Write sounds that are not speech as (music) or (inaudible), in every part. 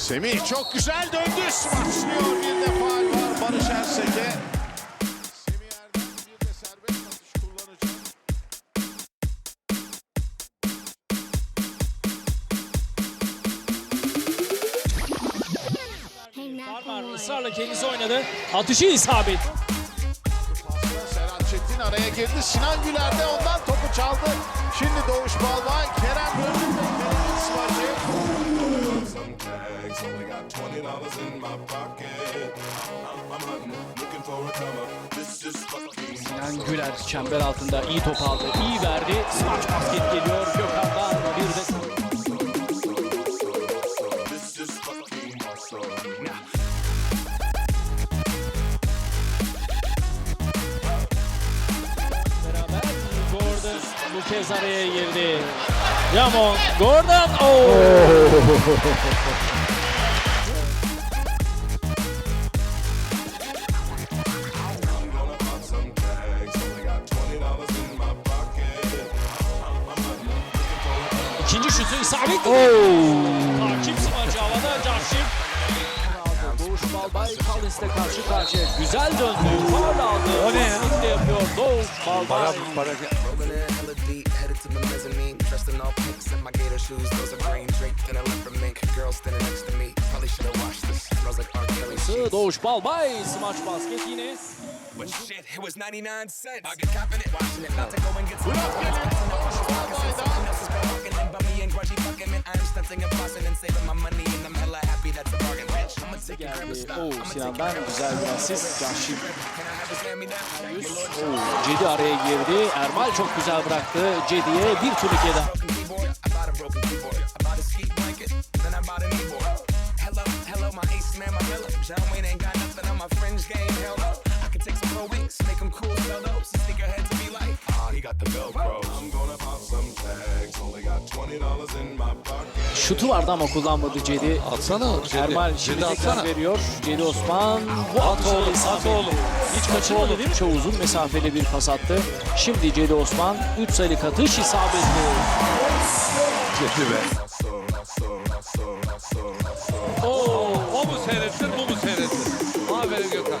Semih çok güzel döndü. Smaçlıyor bir de faal var Barış Ersek'e. Semih Erdem bir de serbest atış kullanacak. Parmağın ısrarla kendisi oynadı. Atışı isabet. Serhat Çetin araya girdi. Sinan Güler de ondan dollars in my pocket. I'm, I'm hunting, looking for a come up. This is fucking Sinan Güler çember altında iyi top aldı. iyi verdi. Smaç basket geliyor. Gökhan'dan bir de This is fucking awesome. Now, beraber Gordon bu kez araya girdi. Ramon Gordon. Oh. (laughs) İsabet. Takip smacı havada. Carşif. Doğuş Balbay Collins'le karşı karşıya. Güzel döndü. Faul aldı. O ne ya? Yapıyor Doğuş Balbay. Rolling in hella deep, headed to the mezzanine. Dressed in all pinks in my gator shoes. Those are green draped in a leopard mink. Girl standing next to me. Probably should have washed this. Smells like R. Kelly sheets. Doğuş Balbay. Smaç basket yine. But shit, it was 99 cents. I get confident washing it. Not to go and get some Geldi. Oo, Sinan'dan güzel bir asist. Me? Your lord Oo, Cedi araya girdi. Ermal çok güzel bıraktı. Cedi'ye bir turnike daha. cool, sell those. Sneakerhead to be like, Ah, he got the Velcro. I'm gonna pop some Şutu vardı ama kullanmadı Cedi. Atsana Cedi. Ermal şimdi tekrar veriyor. Cedi Osman. Bu at oğlum, at oğlum. Hiç kaçırmadı değil mi? Çok uzun mesafeli bir pas attı. Şimdi Cedi Osman 3 sayılık atış isabetli. Cedi be. Oo, o mu seyrettir, bu mu seyrettir? Aferin Gökhan.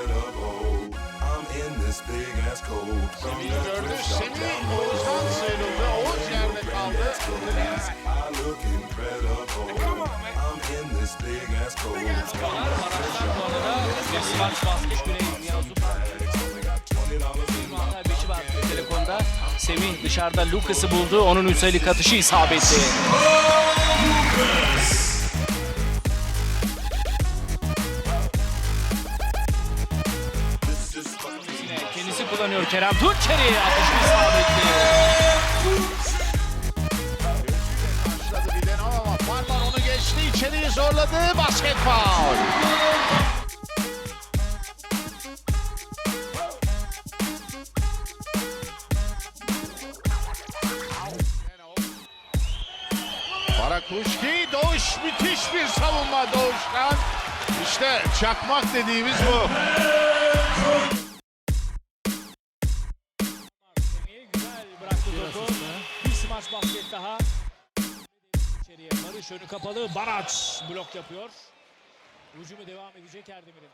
the gördü. Semih road. sıyrıldı. Oğuz yerde kaldı. I look incredible. I'm in this big ass coat. Bu arada bir smaç basket güreği Niyazu beşi var telefonda. Semih dışarıda Lucas'ı buldu. Onun 3 sayılık atışı isabetli. Kendisi kullanıyor Kerem Tunçeri. Atışı isabetli. Parman onu geçti. İçeriği zorladı. Basket faul. Barakuşki, Doğuş müthiş bir savunma Doğuş'tan. İşte çakmak dediğimiz bu. Smaç basket daha. İçeriye Barış önü kapalı. Baraç blok yapıyor. Hücumu devam edecek Erdemir'in.